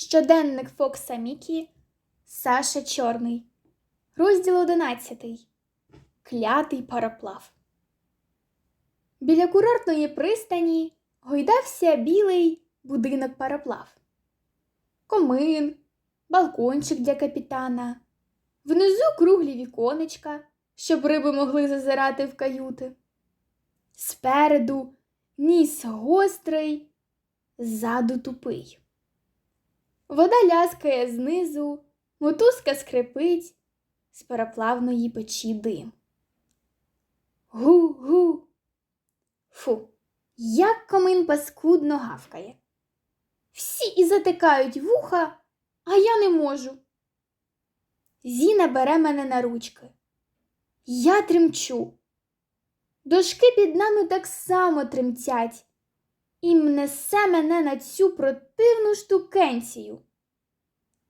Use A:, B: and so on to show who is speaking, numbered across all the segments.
A: Щоденник Фокса Мікі, Саша Чорний. Розділ одинадцятий. Клятий пароплав. Біля курортної пристані гойдався білий будинок пароплав. Комин, балкончик для капітана, внизу круглі віконечка, щоб риби могли зазирати в каюти. Спереду ніс гострий, ззаду тупий. Вода ляскає знизу, мотузка скрипить, з пароплавної печі дим. Гу-гу. Фу, як комин паскудно гавкає. Всі і затикають вуха, а я не можу. Зіна бере мене на ручки. Я тремчу. Дошки під нами так само тремтять і несе мене на цю противну штукенцію.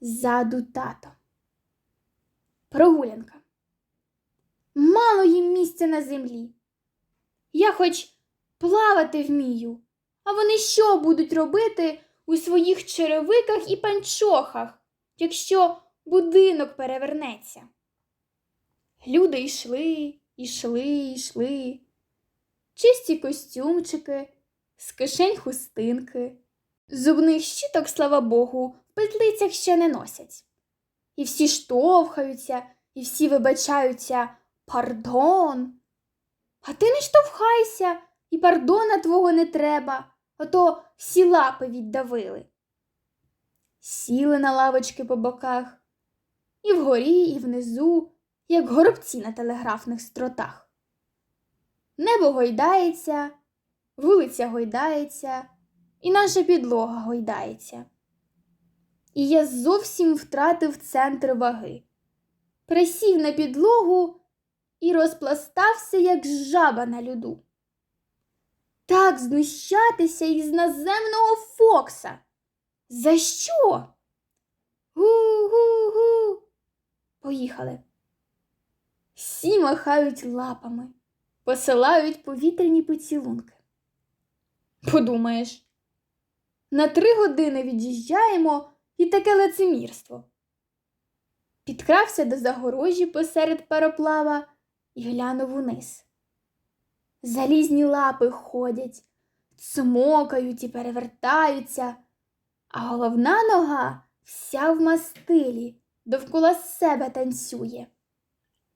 A: Ззаду тато. Прогулянка. Мало їм місця на землі. Я хоч плавати вмію, а вони що будуть робити у своїх черевиках і панчохах, якщо будинок перевернеться? Люди йшли, йшли, йшли. Чисті костюмчики, з кишень хустинки. Зубних щіток, слава Богу, в петлицях ще не носять. І всі штовхаються, і всі вибачаються пардон. А ти не штовхайся, і пардона твого не треба, а то всі лапи віддавили. Сіли на лавочки по боках, і вгорі, і внизу, як горобці на телеграфних стротах. Небо гойдається, вулиця гойдається, і наша підлога гойдається. І я зовсім втратив центр ваги, присів на підлогу і розпластався, як жаба на льоду. Так знущатися із наземного Фокса. За що? Гу-гу-гу. Поїхали. Всі махають лапами, посилають повітряні поцілунки. Подумаєш, на три години від'їжджаємо і таке лицемірство. Підкрався до загорожі посеред пароплава і глянув униз. Залізні лапи ходять, цмокають і перевертаються, а головна нога вся в мастилі, довкола себе танцює.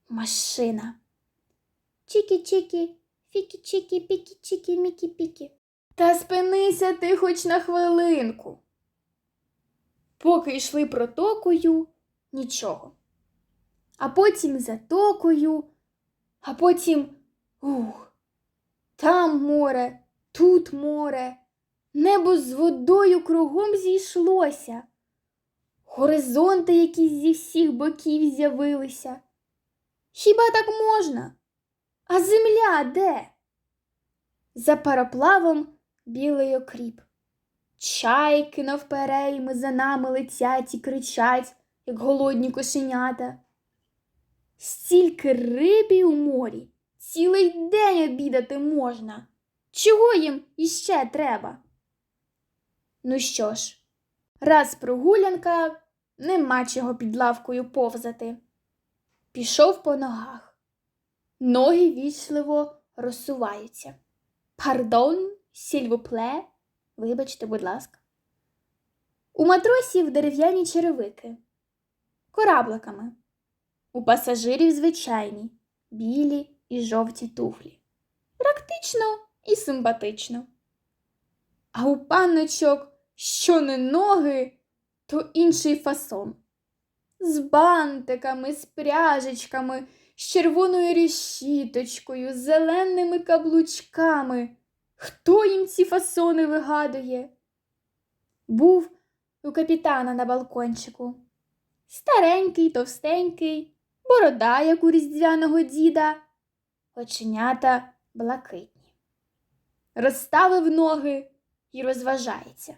A: Машина. Чікі-чікі, фікі-чікі, пікі-чікі, мікі-пікі. Та спинися ти хоч на хвилинку. Поки йшли протокою, нічого. А потім затокою, а потім ух, там море, тут море, небо з водою кругом зійшлося, горизонти якісь зі всіх боків з'явилися. Хіба так можна? А земля де? За пароплавом білий окріп. Чайки навперейми за нами летять і кричать, як голодні кошенята. Стільки рибі у морі, цілий день обідати можна. Чого їм іще треба? Ну що ж, раз прогулянка, нема чого під лавкою повзати. Пішов по ногах. Ноги вічливо розсуваються. Пардон, сільвупле, вибачте, будь ласка. У матросів дерев'яні черевики, корабликами, у пасажирів звичайні, білі і жовті туфлі. Практично і симпатично. А у панночок, що не ноги, то інший фасон. З бантиками, з пряжечками, з червоною решіточкою, з зеленими каблучками. Хто їм ці фасони вигадує? Був у капітана на балкончику. Старенький, товстенький, борода, як у різдвяного діда, оченята блакитні. Розставив ноги і розважається.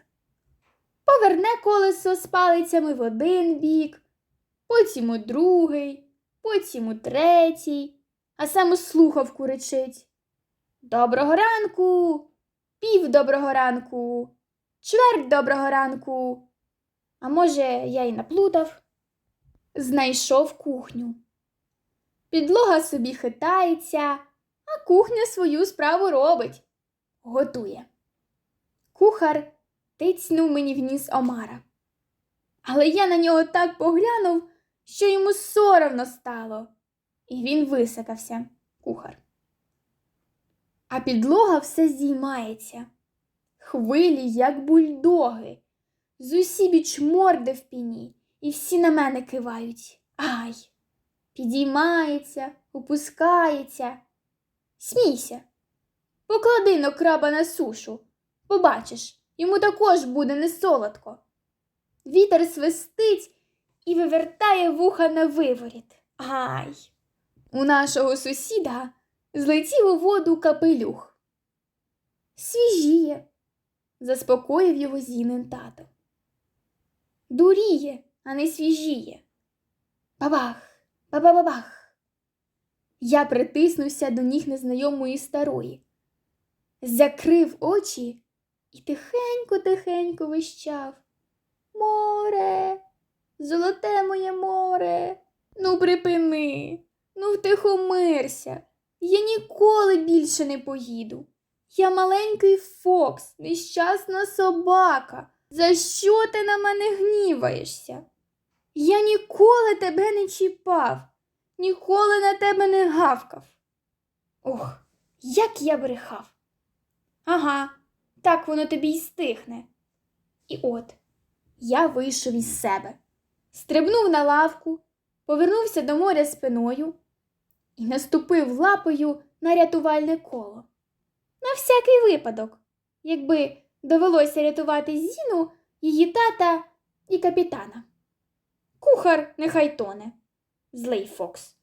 A: Поверне колесо з палицями в один бік, потім у другий, потім у третій, а сам у слухавку речить. Доброго ранку, пів доброго ранку, чверть доброго ранку. А може, я й наплутав. Знайшов кухню. Підлога собі хитається, а кухня свою справу робить. Готує. Кухар тицьнув мені в ніс омара. Але я на нього так поглянув, що йому соромно стало, і він висакався, кухар. А підлога все здіймається. Хвилі, як бульдоги, з усібіч морди в піні, і всі на мене кивають. Ай! Підіймається, опускається. Смійся. Поклади но краба на сушу. Побачиш, йому також буде не солодко. Вітер свистить і вивертає вуха на виворіт. Ай! У нашого сусіда злетів у воду капелюх. Свіжіє, заспокоїв його зінин тато. Дуріє, а не свіжіє. Бабах, баба-бабах. Я притиснувся до ніг незнайомої старої, закрив очі і тихенько-тихенько вищав. Море, золоте моє море, ну припини, ну втихомирся. Я ніколи більше не поїду. Я маленький Фокс, нещасна собака. За що ти на мене гніваєшся? Я ніколи тебе не чіпав, ніколи на тебе не гавкав. Ох, як я брехав. Ага, так воно тобі й стихне. І от я вийшов із себе, стрибнув на лавку, повернувся до моря спиною і наступив лапою на рятувальне коло. На всякий випадок, якби довелося рятувати Зіну, її тата і капітана. Кухар нехай тоне, злий Фокс.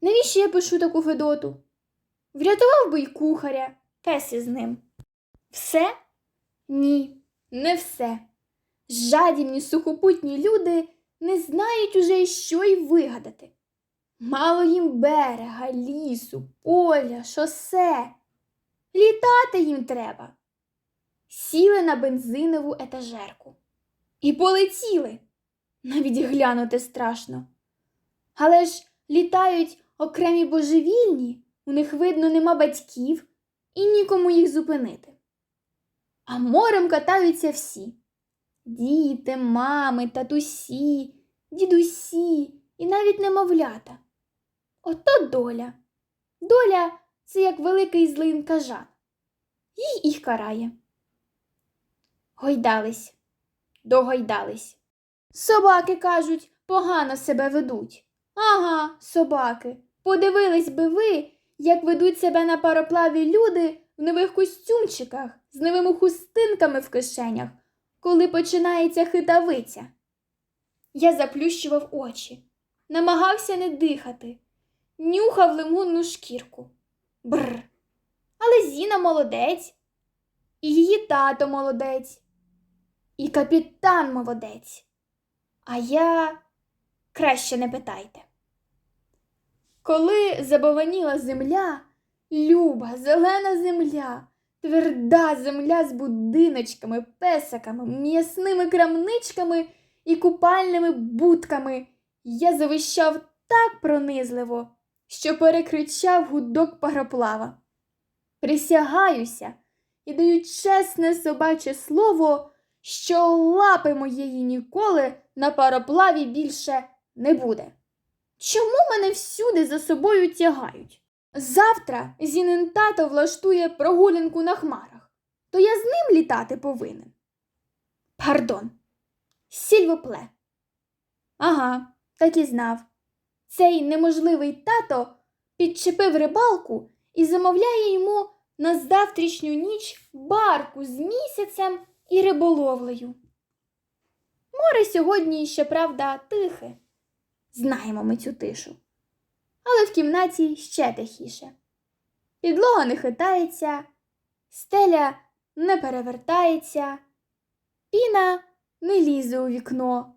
A: Навіщо я пишу таку Федоту? Врятував би й кухаря, пес із ним. Все? Ні, не все. Жадібні сухопутні люди не знають уже, що й вигадати. Мало їм берега, лісу, поля, шосе. Літати їм треба. Сіли на бензинову етажерку. І полетіли. Навіть глянути страшно. Але ж літають окремі божевільні, у них, видно, нема батьків і нікому їх зупинити. А морем катаються всі діти, мами, татусі, дідусі і навіть немовлята. Ото доля. Доля це як великий злий кажан. Їй їх карає. Гойдались, догойдались. Собаки, кажуть, погано себе ведуть. Ага, собаки, подивились би ви, як ведуть себе на пароплаві люди в нових костюмчиках з новими хустинками в кишенях, коли починається хитавиця. Я заплющував очі, намагався не дихати, нюхав лимонну шкірку. Бррр. Але Зіна молодець, і її тато молодець, і капітан молодець. А я краще не питайте. Коли забованіла земля, люба, зелена земля, тверда земля з будиночками, песиками, м'ясними крамничками і купальними будками, я завищав так пронизливо, що перекричав гудок пароплава. Присягаюся і даю чесне собаче слово, що лапи моєї ніколи на пароплаві більше не буде. Чому мене всюди за собою тягають? Завтра Зінин тато влаштує прогулянку на хмарах, то я з ним літати повинен. Пардон, сільвопле. Ага, так і знав. Цей неможливий тато підчепив рибалку і замовляє йому на завтрашню ніч барку з місяцем і риболовлею. Море сьогодні, щоправда, тихе. Знаємо ми цю тишу. Але в кімнаті ще тихіше. Підлога не хитається, стеля не перевертається, піна не лізе у вікно,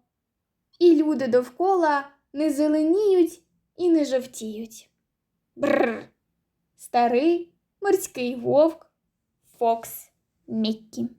A: і люди довкола не зеленіють і не жовтіють. Бррр. Старий морський вовк Фокс Міккі.